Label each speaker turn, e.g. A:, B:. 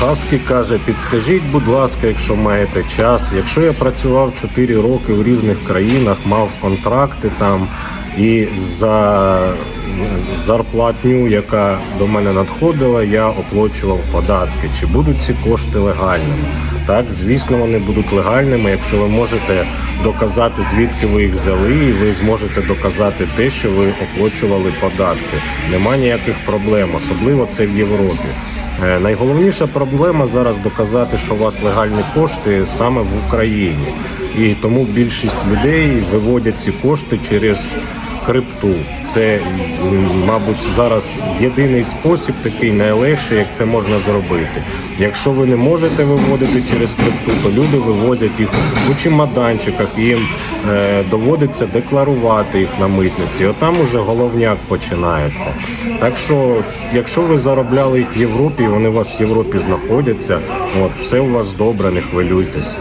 A: Хаскі каже, підскажіть, будь ласка, якщо маєте час. Якщо я працював 4 роки в різних країнах, мав контракти там і за зарплатню, яка до мене надходила, я оплачував податки. Чи будуть ці кошти легальними? Так, звісно, вони будуть легальними, якщо ви можете доказати, звідки ви їх взяли, і ви зможете доказати те, що ви оплачували податки. Нема ніяких проблем, особливо це в Європі. Е, Найголовніша проблема зараз доказати, що у вас легальні кошти саме в Україні, і тому більшість людей виводять ці кошти через крипту. Це, мабуть, зараз єдиний спосіб, такий найлегший, як це можна зробити. Якщо ви не можете виводити через крипту, то люди вивозять їх у чемоданчиках, їм е, доводиться декларувати їх на митниці. Отам уже головняк починається. Так що, якщо ви заробляли їх в Європі, вони у вас в Європі знаходяться, от все у вас добре, не хвилюйтесь.